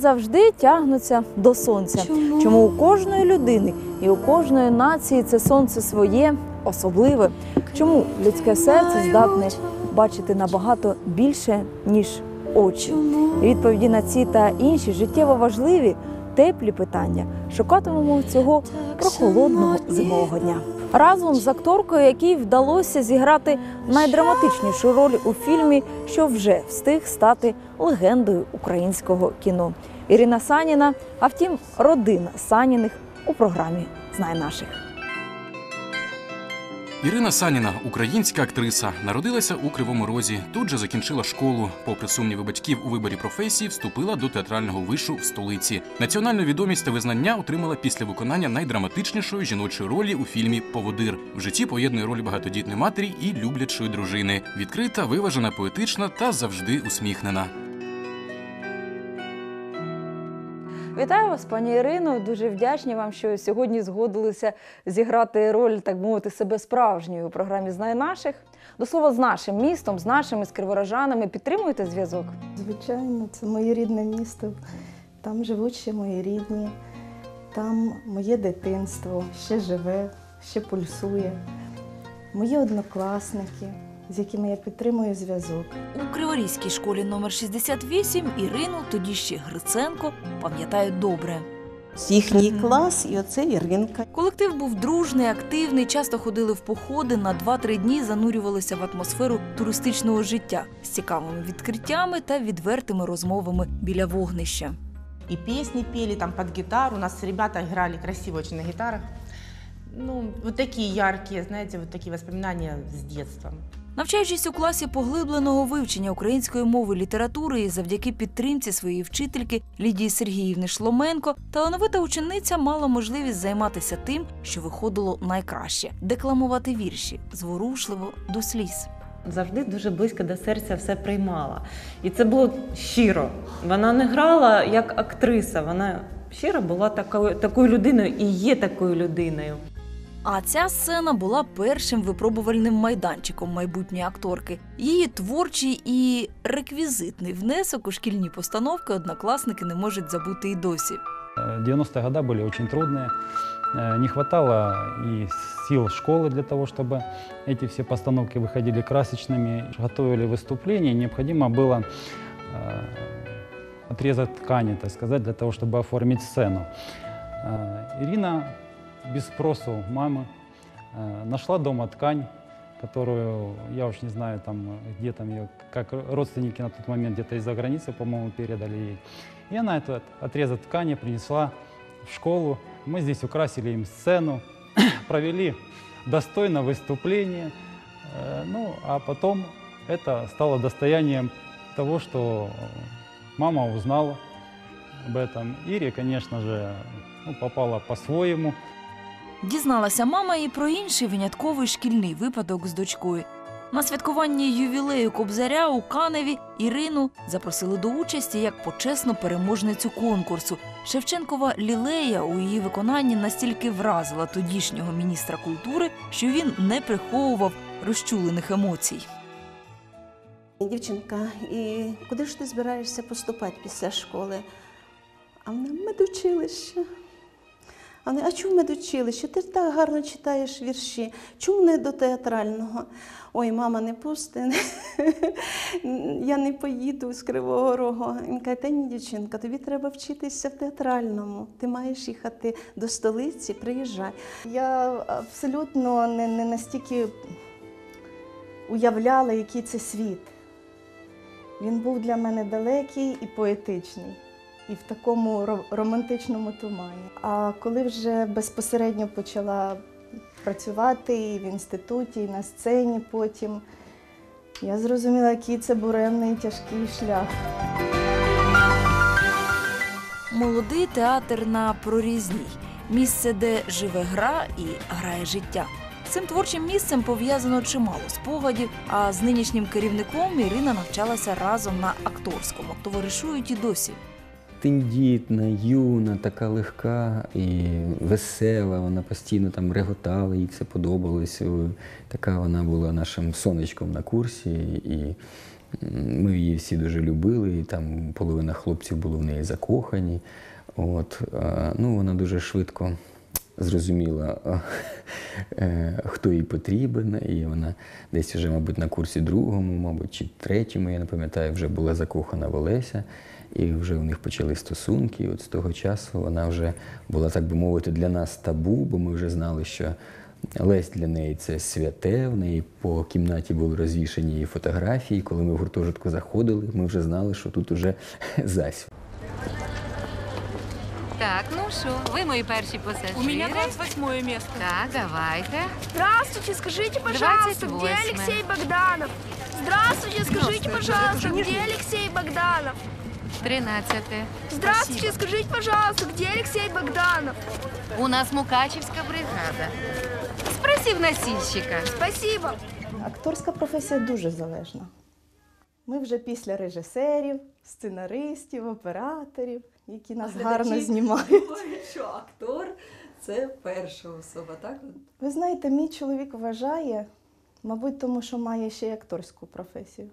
завжди тягнуться до сонця. Чому у кожної людини і у кожної нації це сонце своє, особливе? Чому людське серце здатне бачити набагато більше, ніж очі? І відповіді на ці та інші життєво важливі, теплі питання шукатимемо цього прохолодного зимового дня. Разом з акторкою, якій вдалося зіграти найдраматичнішу роль у фільмі, що вже встиг стати легендою українського кіно. Ірина Саніна, а втім, родина Саніних у програмі Знай наших. Ірина Саніна, українська актриса, народилася у Кривому Розі. Тут же закінчила школу. Попри сумніви батьків у виборі професії, вступила до театрального вишу в столиці. Національну відомість та визнання отримала після виконання найдраматичнішої жіночої ролі у фільмі Поводир. В житті поєднує роль багатодітної матері і люблячої дружини. Відкрита, виважена, поетична та завжди усміхнена. Вітаю вас, пані Ірино. Дуже вдячні вам, що сьогодні згодилися зіграти роль, так мовити, себе справжньою у програмі Знай наших. До слова, з нашим містом, з нашими з криворожанами підтримуєте зв'язок? Звичайно, це моє рідне місто. Там живуть ще мої рідні, там моє дитинство ще живе, ще пульсує. Мої однокласники, з якими я підтримую зв'язок. У Криворізькій школі номер 68 Ірину, тоді ще Гриценко, пам'ятають добре. Їхній клас і оце Іринка. Колектив був дружний, активний, часто ходили в походи, на 2-3 дні занурювалися в атмосферу туристичного життя з цікавими відкриттями та відвертими розмовами біля вогнища. и песни пели там под гитару. У нас ребята играли красиво очень на гитарах. Ну, вот такие яркие, знаете, вот такие воспоминания с детства. Навчаючись у класі поглибленого вивчення української мови літератури і завдяки підтримці своєї вчительки Лідії Сергіївни Шломенко, талановита учениця мала можливість займатися тим, що виходило найкраще декламувати вірші зворушливо до сліз. завжди дуже близько до серця все приймала. І це було щиро. Вона не грала як актриса, вона щиро була такою, такою людиною і є такою людиною. А ця сцена була першим випробувальним майданчиком майбутньої акторки. Її творчий і реквізитний внесок у шкільні постановки однокласники не можуть забути і досі. Э, 90-е годы были очень трудные. Э, Не хватало и сил школы для того, чтобы эти все постановки выходили красочными. Готовили выступление, необходимо было э, отрезать ткани, так сказать, для того, чтобы оформить сцену. Э, Ирина без спросу мамы э, нашла дома ткань, которую, я уж не знаю, там, где там ее, как родственники на тот момент где-то из-за границы, по-моему, передали ей. И она этот отрезок ткани принесла в школу. Мы здесь украсили им сцену, провели достойно выступление. Э, Ну, а потом это стало достоянием того, что мама узнала об этом. Ире, конечно же, ну, попала по-своему. Дізналася мама і про інший винятковий шкільний випадок з дочкою. На святкуванні ювілею Кобзаря у Каневі Ірину запросили до участі як почесну переможницю конкурсу. Шевченкова лілея у її виконанні настільки вразила тодішнього міністра культури, що він не приховував розчулених емоцій. Дівчинка, і куди ж ти збираєшся поступати після школи? А вона медучилище. Вони, а чому медучилище? Ти так гарно читаєш вірші. Чому не до театрального? Ой, мама не пусти. Я не поїду з Кривого Рогу. Він каже, та ні, дівчинка, тобі треба вчитися в театральному. Ти маєш їхати до столиці, приїжджай. Я абсолютно не, не настільки уявляла, який це світ. Він був для мене далекий і поетичний, і в такому романтичному тумані. А коли вже безпосередньо почала працювати і в інституті, і на сцені потім, я зрозуміла, який це буремний тяжкий шлях. Молодий театр на прорізній місце, де живе гра і грає життя. Цим творчим місцем пов'язано чимало спогадів. А з нинішнім керівником Ірина навчалася разом на акторському, товаришують і досі. Тендітна, юна, така легка і весела. Вона постійно там реготала, їй це подобалось. Е, Така вона була нашим сонечком на курсі. І Ми її всі дуже любили, і там половина хлопців було в неї закохані. От, е, ну, вона дуже швидко зрозуміла, е, хто їй потрібен, і вона десь вже, мабуть, на курсі другому, мабуть, чи третьому, я не пам'ятаю, вже була закохана в Олеся, і вже у них почали стосунки. І от з того часу вона вже була, так би мовити, для нас табу, бо ми вже знали, що Лесь для неї це святе, в неї по кімнаті були розвішені її фотографії. Коли ми в гуртожитку заходили, ми вже знали, що тут уже зась. Так, ну що, ви мої перші пасажири. У меня 28 место. Так, давайте. Здравствуйте, скажите, пожалуйста, где 28. Алексей Богданов? Здравствуйте, скажите, пожалуйста, где Алексей Богданов? Тринадцяте. Здравствуйте, скажите, пожалуйста, где Алексей Богданов? У нас Мукачівська бригада. Спросив носильщика. Спасибо. Акторська професія дуже залежна. Ми вже після режисерів, сценаристів, операторів, які нас гарно знімають. що актор це перша особа, так? Ви знаєте, мій чоловік вважає, мабуть, тому що має ще й акторську професію.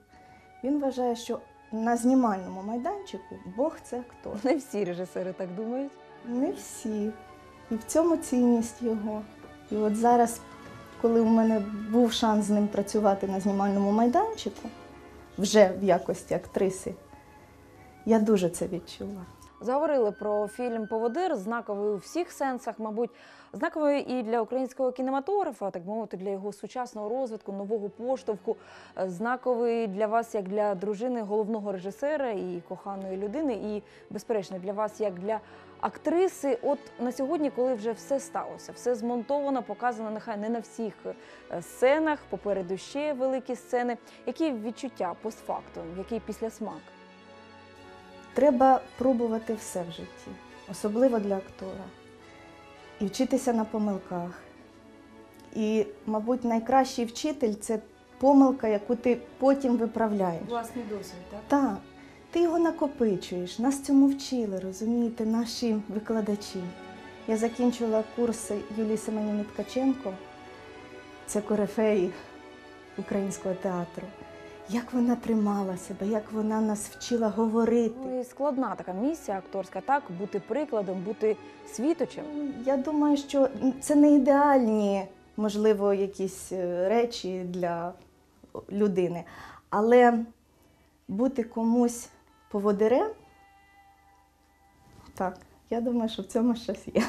Він вважає, що на знімальному майданчику Бог це актор. Не всі режисери так думають. Не всі. І в цьому цінність його. І от зараз, коли у мене був шанс з ним працювати на знімальному майданчику, вже в якості актриси, я дуже це відчула. Заговорили про фільм Поводир, знаковий у всіх сенсах, мабуть, знаковий і для українського кінематографа, так мовити, для його сучасного розвитку, нового поштовху. Е, Знаковий для вас як для дружини головного режисера і коханої людини, і, безперечно, для вас як для актриси. От на сьогодні, коли вже все сталося, все змонтовано, показано, нехай не на всіх е, сценах, попереду ще великі сцени. Які відчуття постфактум, який післясмак? Треба пробувати все в житті, особливо для актора. І вчитися на помилках. І, мабуть, найкращий вчитель це помилка, яку ти потім виправляєш. Власний досвід, так? Так, ти його накопичуєш. Нас цьому вчили, розумієте, наші викладачі. Я закінчила курс Юлії Семенівни Ткаченко, це корифеї українського театру. Як вона тримала себе, як вона нас вчила говорити. Ну і складна така місія акторська, так бути прикладом, бути світочем. Я думаю, що це не ідеальні, можливо, якісь е, речі для людини, але бути комусь поводирем, так, я думаю, що в цьому щось є.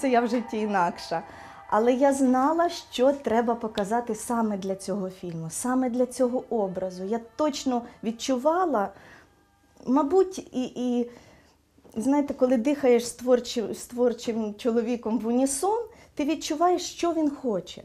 Здається, я в житті інакша. Але я знала, що треба показати саме для цього фільму, саме для цього образу. Я точно відчувала, мабуть, і, і знаєте, коли дихаєш з творчим, з творчим чоловіком в унісон, ти відчуваєш, що він хоче.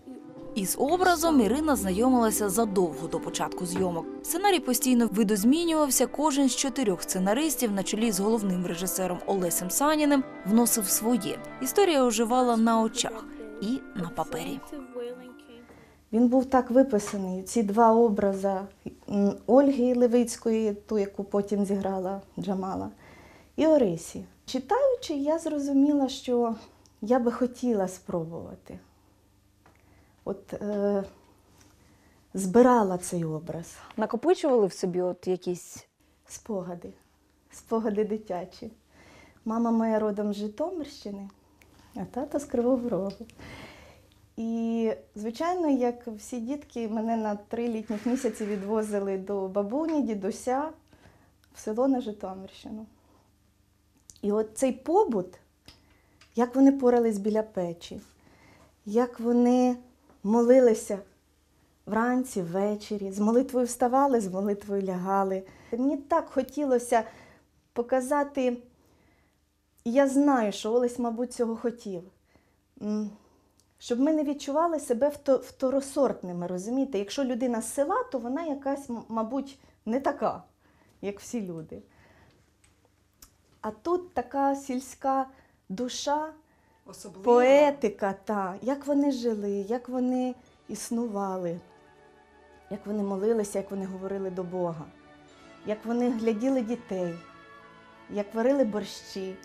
Із образом Ірина знайомилася задовго до початку зйомок. Сценарій постійно видозмінювався. Кожен з чотирьох сценаристів, на чолі з головним режисером Олесем Саніним, вносив своє. Історія оживала на очах і на папері. Він був так виписаний. Ці два образи Ольги Левицької, ту, яку потім зіграла Джамала, і Орисі. Читаючи, я зрозуміла, що я би хотіла спробувати. От е, збирала цей образ, Накопичували в собі от якісь спогади, спогади дитячі. Мама моя родом з Житомирщини, а тато з Кривого Рогу. І, звичайно, як всі дітки, мене на три літніх місяці відвозили до бабуні, дідуся в село на Житомирщину. І от цей побут, як вони порались біля печі, як вони молилися вранці, ввечері, з молитвою вставали, з молитвою лягали. Мені так хотілося показати, я знаю, що Олесь, мабуть, цього хотів. Щоб ми не відчували себе второсортними, розумієте? Якщо людина з села, то вона якась, мабуть, не така, як всі люди. А тут така сільська душа, поетика, та, як вони жили, як вони існували, як вони молилися, як вони говорили до Бога, як вони гляділи дітей, як варили борщі.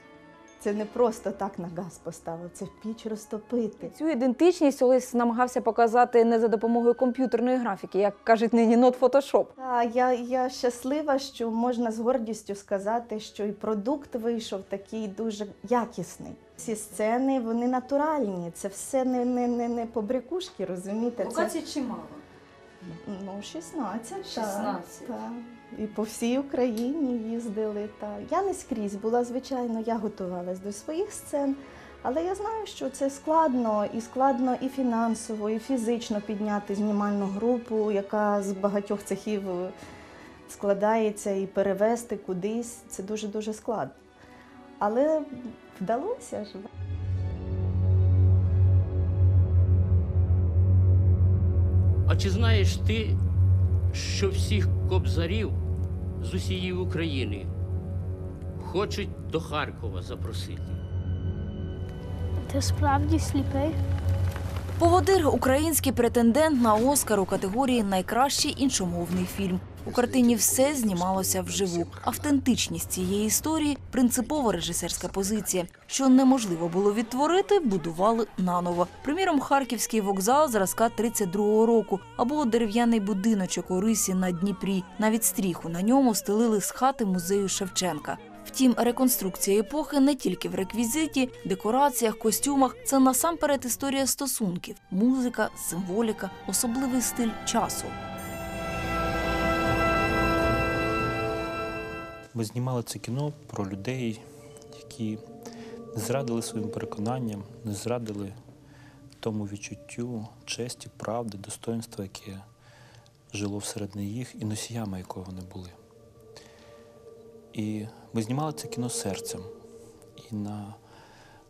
Це не просто так на газ поставив, це в піч розтопити. Цю ідентичність Олесь намагався показати не за допомогою комп'ютерної графіки, як кажуть нині not Photoshop. Та, я, я щаслива, що можна з гордістю сказати, що і продукт вийшов такий дуже якісний. Ці сцени вони натуральні. Це все не, не, не, не побрякушки, розумієте? Це, чимало. ну, 16. 16. Так, так. І по всій Україні їздили. Та. Я не скрізь була, звичайно, я готувалась до своїх сцен. Але я знаю, що це складно, і складно і фінансово, і фізично підняти знімальну групу, яка з багатьох цехів е, складається, і перевести кудись. Це дуже-дуже складно. Але вдалося ж. А чи знаєш ти, що всіх кобзарів з усієї України хочуть до Харкова запросити? Ти справді сліпий? Поводир український претендент на Оскар у категорії Найкращий іншомовний фільм. У картині все знімалося вживу. Автентичність цієї історії принципова режисерська позиція. Що неможливо було відтворити, будували наново. Приміром, харківський вокзал зразка 32-го року або дерев'яний будиночок у рисі на Дніпрі. Навіть стріху на ньому стелили з хати музею Шевченка. Втім, реконструкція епохи не тільки в реквізиті, декораціях, костюмах. Це насамперед історія стосунків, музика, символіка, особливий стиль часу. Ми знімали це кіно про людей, які не зрадили своїм переконанням, не зрадили тому відчуттю честі, правди, достоинства, яке жило всередині їх, і носіями, якого вони були. І ми знімали це кіно серцем. І на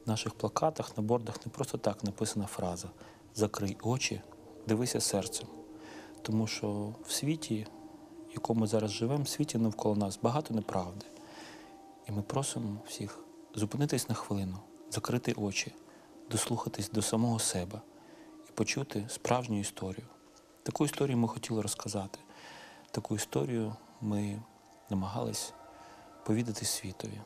наших плакатах, на бордах не просто так написана фраза Закрий очі, дивися серцем. Тому що в світі, в якому зараз живемо, в світі навколо нас багато неправди. І ми просимо всіх зупинитись на хвилину, закрити очі, дослухатись до самого себе і почути справжню історію. Таку історію ми хотіли розказати. Таку історію ми намагались повідати світові.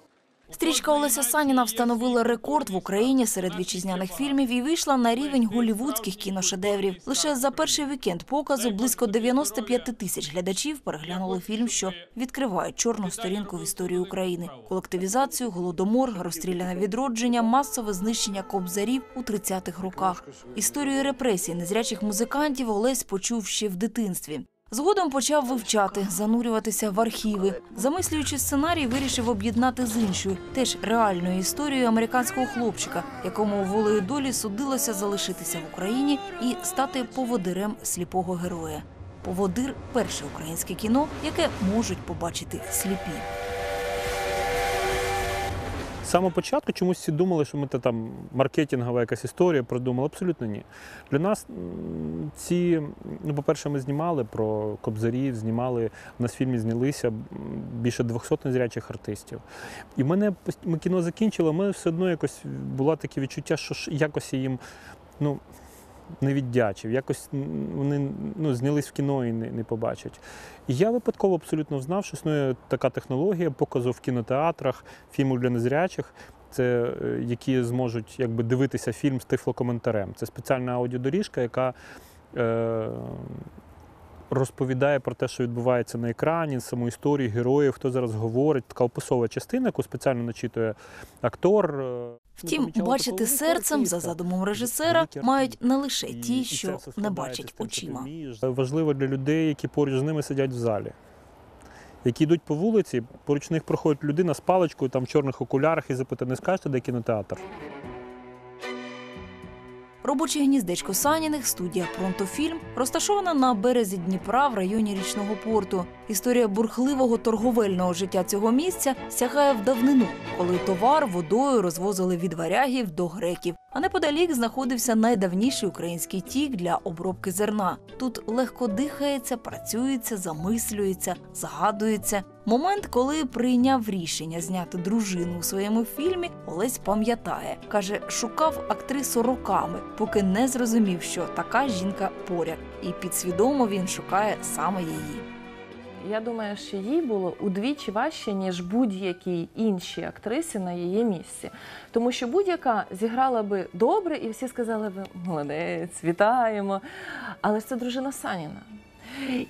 Стрічка Олеся Саніна встановила рекорд в Україні серед вітчизняних фільмів і вийшла на рівень голівудських кіношедеврів. Лише за перший вікенд показу близько 95 тисяч глядачів переглянули фільм, що відкриває чорну сторінку в історії України: колективізацію, голодомор, розстріляне відродження, масове знищення кобзарів у 30-х роках. Історію репресій незрячих музикантів Олесь почув ще в дитинстві. Згодом почав вивчати, занурюватися в архіви. Замислюючи сценарій, вирішив об'єднати з іншою, теж реальною історією американського хлопчика, якому волею долі судилося залишитися в Україні і стати поводирем сліпого героя. Поводир перше українське кіно, яке можуть побачити сліпі. З самого початку чомусь всі думали, що ми та там маркетингова якась історія продумали. Абсолютно ні. Для нас ці, ну, по-перше, ми знімали про кобзарів, знімали, у нас в фільмі знялися більше 200 незрячих артистів. І мене ми кіно закінчили, ми все одно якось було таке відчуття, що якось їм ну, не віддячив, якось вони ну, знялись в кіно і не, не побачать. І я випадково абсолютно знав, що існує така технологія показу в кінотеатрах фільмів для незрячих. Це е, які зможуть якби дивитися фільм з тифлокоментарем. Це спеціальна аудіодоріжка, яка е, розповідає про те, що відбувається на екрані, саму історію героїв, хто зараз говорить. Така описова частина, яку спеціально начитує актор. Втім, бачити серцем за задумом режисера мають не лише ті, що не бачать очима. Важливо для людей, які поруч з ними сидять в залі. Які йдуть по вулиці, поруч них проходить людина з паличкою там в чорних окулярах і запитує, не скажете, де кінотеатр? Робоче гніздечко Саніних, студія Пронтофільм, розташована на березі Дніпра в районі річного порту. Історія бурхливого торговельного життя цього місця сягає в давнину, коли товар водою розвозили від варягів до греків. А неподалік знаходився найдавніший український тік для обробки зерна. Тут легко дихається, працюється, замислюється, згадується. Момент, коли прийняв рішення зняти дружину у своєму фільмі, Олесь пам'ятає. Каже, шукав актрису роками, поки не зрозумів, що така жінка поряд, і підсвідомо він шукає саме її. Я думаю, що їй було удвічі важче, ніж будь-якій іншій актрисі на її місці. Тому що будь-яка зіграла би добре, і всі сказали би молодець, вітаємо. Але це дружина Саніна.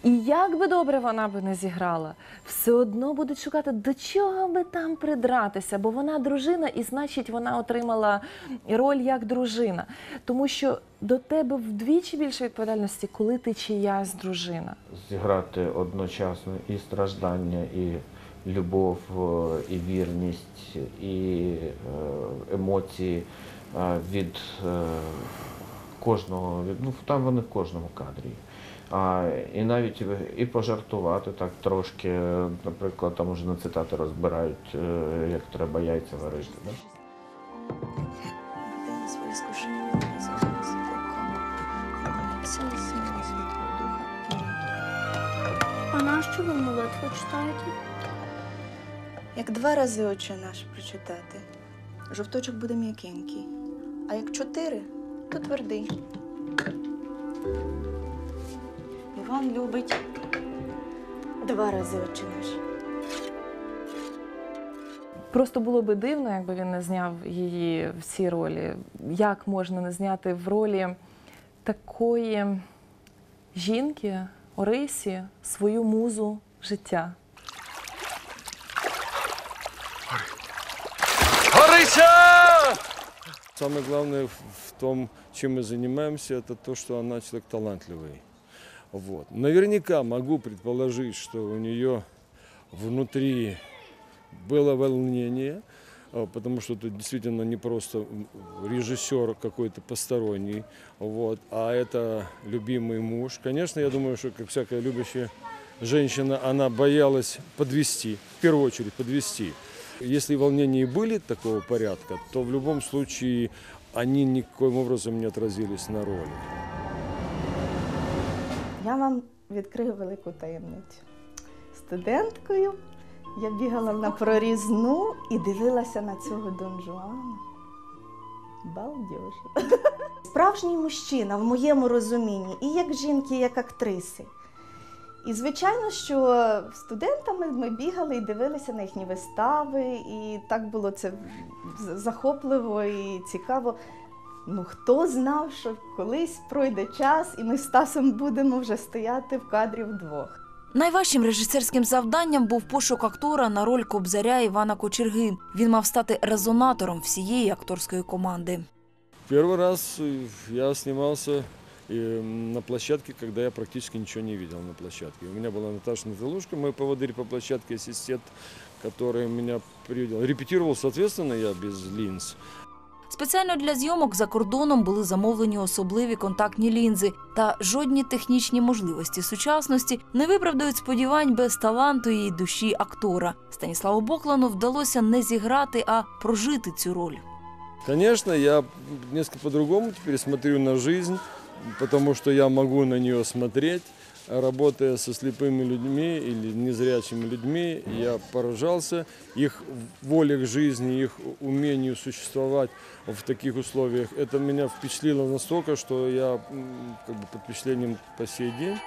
І як би добре вона би не зіграла, все одно будуть шукати, до чого би там придратися, бо вона дружина, і значить вона отримала роль як дружина. Тому що до тебе вдвічі більше відповідальності, коли ти чиясь дружина. зіграти одночасно і страждання, і любов, і вірність, і е, емоції від е, кожного, ну там вони в кожному кадрі. А, і навіть і пожартувати так трошки, е, наприклад, там уже на цитати розбирають, е, як треба яйця варити. Да? А нащо ви молитву читаєте? Як два рази очі наш прочитати, жовточок буде м'якенький, а як чотири, то твердий. Іван любить два рази очі наші. Просто було би дивно, якби він не зняв її в цій ролі. Як можна не зняти в ролі такої жінки, Орисі, свою музу життя? Самое главное в в том, чем мы занимаемся, это то, что она человек талантливый. Вот. Наверняка могу предположить, что у нее внутри было волнение, а, потому что это действительно не просто режиссер какой-то посторонний, вот, а это любимый муж. Конечно, я думаю, что как всякая любящая женщина, она боялась подвести, в первую очередь подвести. Если волнения и были такого порядка, то в любом случае они никоим образом не отразились на роли. Я вам відкрию велику таємницю. Студенткою я бігала на прорізну і дивилася на цього Дон Жуана. Балдеж. Справжній мужчина в моєму розумінні, і як жінки, і як актриси. І звичайно, що студентами ми бігали і дивилися на їхні вистави, і так було це захопливо і цікаво. Ну хто знав, що колись пройде час, і ми з Стасом будемо вже стояти в кадрі вдвох. Найважчим режисерським завданням був пошук актора на роль кобзаря Івана Кочерги. Він мав стати резонатором всієї акторської команди. Первый раз э, я снимался э, на площадке, когда я практически ничего не видел на площадке. У меня была Наташа Наталушка, мой поводырь по площадке, ассистент, который меня привел. Репетировал, соответственно, я без линз. Спеціально для зйомок за кордоном були замовлені особливі контактні лінзи, та жодні технічні можливості сучасності не виправдають сподівань без таланту і душі актора. Станіславу Боклану вдалося не зіграти, а прожити цю роль. Конечно, я несколько по-другому теперь смотрю на жизнь, потому что я могу на нее смотреть Работая со слепыми людьми или незрячими людьми, я поражался их воле к жизни, их умению существовать в таких условиях. Это меня впечатлило настолько, что я м, как бы под впечатлением по сей день.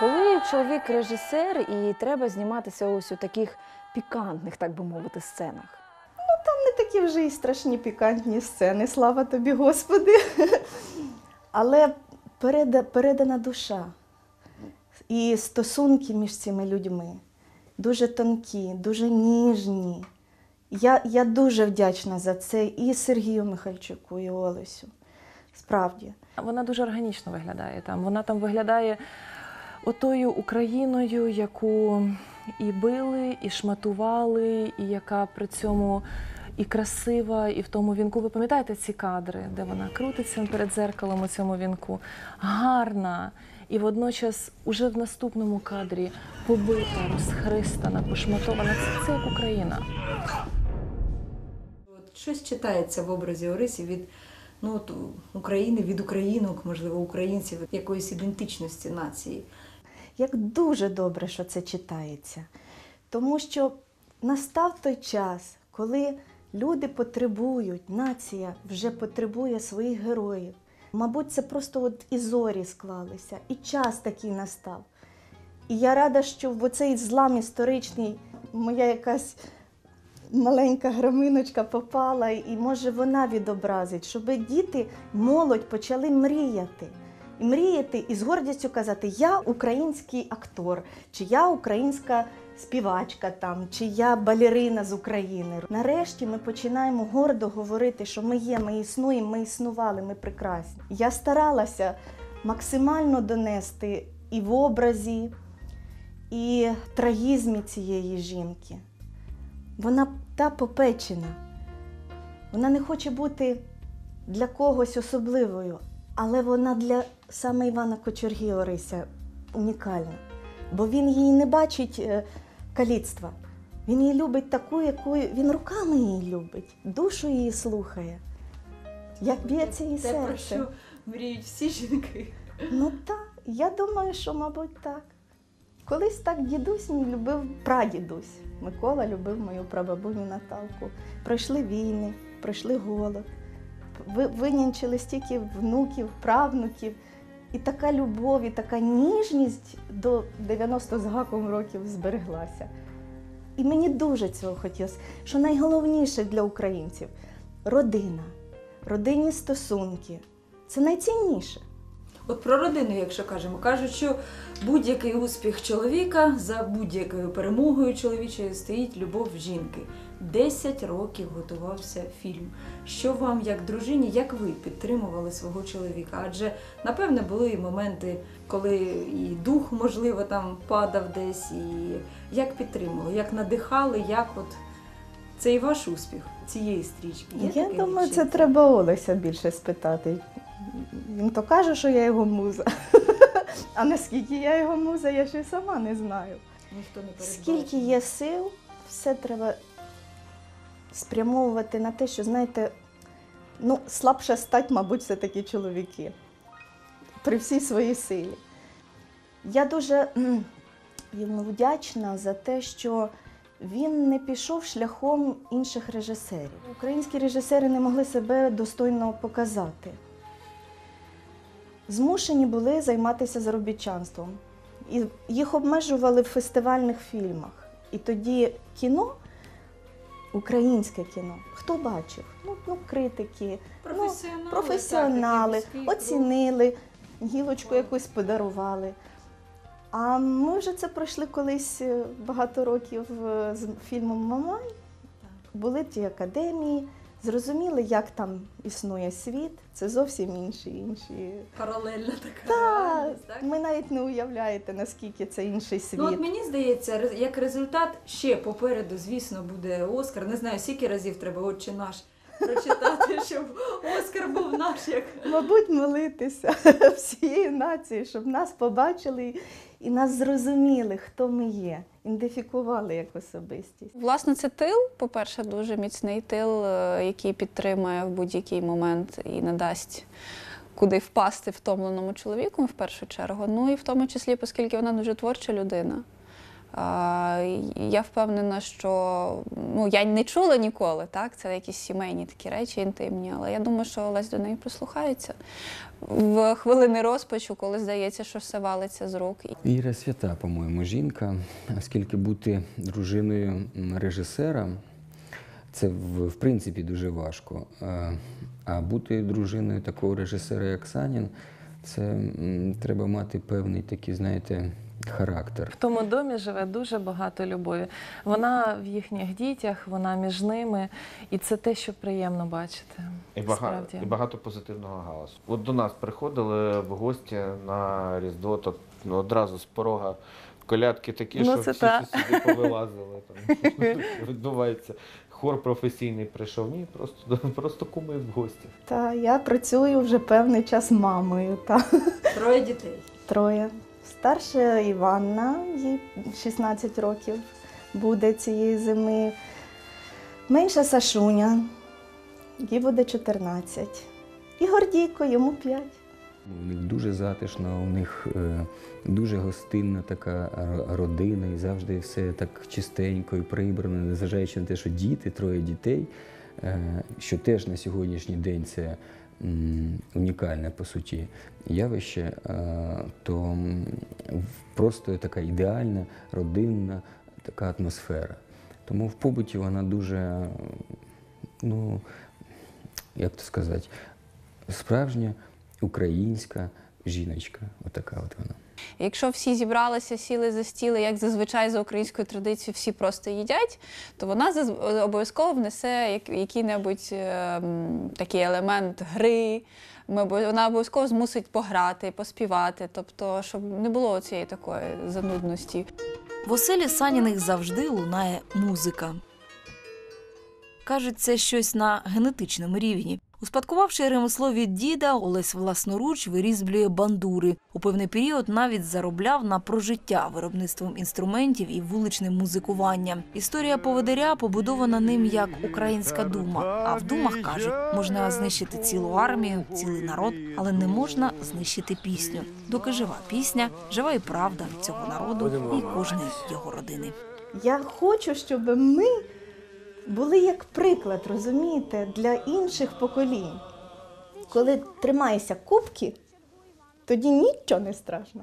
Коли чоловік режисер і треба зніматися ось у таких пікантних, так би мовити, сценах. Такі вже і страшні пікантні сцени, слава тобі, Господи. Але передана душа і стосунки між цими людьми дуже тонкі, дуже ніжні. Я, я дуже вдячна за це і Сергію Михальчуку, і Олесю. Справді. Вона дуже органічно виглядає там. Вона там виглядає отою Україною, яку і били, і шматували, і яка при цьому і красива, і в тому вінку. Ви пам'ятаєте ці кадри, де вона крутиться перед зеркалом у цьому вінку? Гарна. І водночас, уже в наступному кадрі побита, розхристана, пошматована. Це, це як Україна. Щось читається в образі Орисі від ну от України від українок, можливо, українців, якоїсь ідентичності нації. Як дуже добре, що це читається. Тому що настав той час, коли люди потребують, нація вже потребує своїх героїв. Мабуть, це просто от і зорі склалися, і час такий настав. І я рада, що в оцей злам історичний моя якась маленька граминочка попала, і може вона відобразить, щоб діти, молодь почали мріяти. І мріяти і з гордістю казати, я український актор, чи я українська співачка там, чи я балерина з України. Нарешті ми починаємо гордо говорити, що ми є, ми існуємо, ми існували, ми прекрасні. Я старалася максимально донести і в образі, і трагізмі цієї жінки. Вона та попечена. Вона не хоче бути для когось особливою, але вона для саме Івана Кочергі Орися унікальна. Бо він її не бачить е, каліцтва. Він її любить таку, яку він руками її любить, душу її слухає. Як б'ється її Те, про серце. що мріють всі жінки. Ну так, я думаю, що, мабуть, так. Колись так дідусь мій любив прадідусь. Микола любив мою прабабуню Наталку. Пройшли війни, пройшли голод, ви- винянчили стільки внуків, правнуків. І така любов, і така ніжність до 90 з гаком років збереглася. І мені дуже цього хотілося. Що найголовніше для українців родина, родинні стосунки. Це найцінніше. От про родину, якщо кажемо, кажуть, що будь-який успіх чоловіка за будь-якою перемогою чоловічою стоїть любов жінки. Десять років готувався фільм. Що вам, як дружині, як ви підтримували свого чоловіка? Адже напевне були і моменти, коли і дух, можливо, там падав десь, і як підтримували, як надихали, як от це і ваш успіх цієї стрічки. Є Я думаю, чи- це треба Олеся більше спитати. Він то каже, що я його муза. А наскільки я його муза, я ще й сама не знаю. Ніхто не передбачив. Скільки є сил, все треба спрямовувати на те, що, знаєте, ну, слабша стать, мабуть, все-таки чоловіки. При всій своїй силі. Я дуже йому вдячна за те, що він не пішов шляхом інших режисерів. Українські режисери не могли себе достойно показати. Змушені були займатися заробітчанством. І їх обмежували в фестивальних фільмах. І тоді кіно, українське кіно, хто бачив? Ну, ну критики, Професіонали, ну, професіонали. так, оцінили, гілочку якусь подарували. А ми вже це пройшли колись е, багато років е, з фільмом Мамай. Були ті академії, зрозуміли, як там існує світ. Це зовсім інші інші. Паралельна така. Так, реальність, так? ми навіть не уявляєте, наскільки це інший світ. Ну, от мені здається, як результат ще попереду, звісно, буде Оскар. Не знаю, скільки разів треба отче наш прочитати, щоб Оскар був наш як. Мабуть, молитися всієї нації, щоб нас побачили і нас зрозуміли, хто ми є, ідентифікували як особистість. Власне, це тил, по-перше, дуже міцний тил, е, який підтримує в будь-який момент і не дасть куди впасти втомленому чоловіку в першу чергу. Ну і в тому числі, оскільки вона дуже творча людина. Я впевнена, що ну, я не чула ніколи, так? Це якісь сімейні такі речі інтимні, але я думаю, що Олесь до неї прислухається в хвилини розпачу, коли здається, що все валиться з рук. Іра свята, по-моєму, жінка, оскільки бути дружиною режисера це в, в принципі дуже важко. А бути дружиною такого режисера, як Санін, це треба мати певний такий, знаєте, характер. В тому домі живе дуже багато любові. Вона в їхніх дітях, вона між ними, і це те, що приємно бачити. І багато, і багато позитивного галасу. От до нас приходили в гості на Різдво, то ну, одразу з порога колядки такі, Ну, що всі сусіди повилазили. Там, відбувається. Хор професійний прийшов, ні, просто, просто куми в гості. Та я працюю вже певний час мамою. Та. Троє дітей. Троє. Старша Іванна, їй 16 років буде цієї зими. Менша Сашуня, їй буде 14. І Гордійко, йому 5. У них дуже затишно, у них е, дуже гостинна така родина, і завжди все так чистенько і прибрано, незважаючи на те, що діти, троє дітей, е, що теж на сьогоднішній день це унікальне по суті явище, то просто така ідеальна родинна така атмосфера. Тому в побуті вона дуже, ну, як то сказати, справжня українська жіночка. Отака от вона. Якщо всі зібралися, сіли за стіли, як зазвичай за українською традицією, всі просто їдять, то вона обов'язково внесе як- який-небудь е, такий елемент гри. Ми вона обов'язково змусить пограти, поспівати, тобто, щоб не було цієї такої занудності. В оселі Саніних завжди лунає музика. Кажуть, це щось на генетичному рівні. Успадкувавши ремесло від діда, Олесь власноруч вирізблює бандури. У певний період навіть заробляв на прожиття виробництвом інструментів і вуличним музикуванням. Історія поводиря побудована ним як українська дума. А в думах кажуть, можна знищити цілу армію, цілий народ, але не можна знищити пісню. Доки жива пісня, жива і правда цього народу і кожної його родини. Я хочу, щоб ми були як приклад, розумієте, для інших поколінь. Коли тримаєшся кубки, тоді нічого не страшно.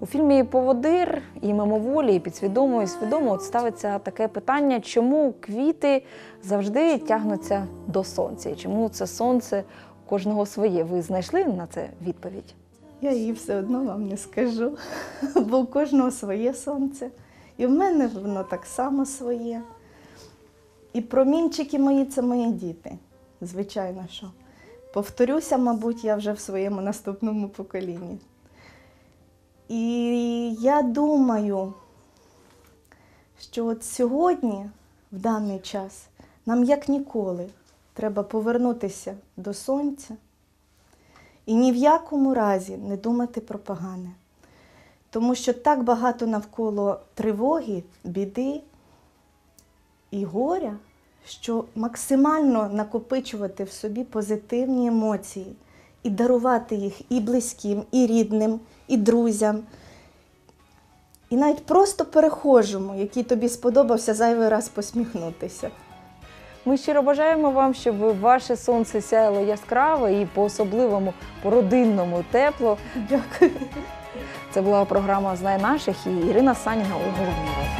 У фільмі Поводир і мимоволі, і підсвідомо, і свідомо от ставиться таке питання, чому квіти завжди тягнуться до сонця, і чому це сонце у кожного своє. Ви знайшли на це відповідь? Я її все одно вам не скажу, бо у кожного своє сонце. І в мене воно так само своє. І промінчики мої це мої діти. Звичайно, що. Повторюся, мабуть, я вже в своєму наступному поколінні. І я думаю, що от сьогодні, в даний час, нам як ніколи треба повернутися до сонця і ні в якому разі не думати про погане. Тому що так багато навколо тривоги, біди і горя, що максимально накопичувати в собі позитивні емоції і дарувати їх і близьким, і рідним, і друзям. І навіть просто перехожому, який тобі сподобався зайвий раз посміхнутися. Ми щиро бажаємо вам, щоб ваше сонце сяяло яскраво і по-особливому, по-родинному тепло. Дякую. Це була програма Знай наших і Ірина Саніна у ролі.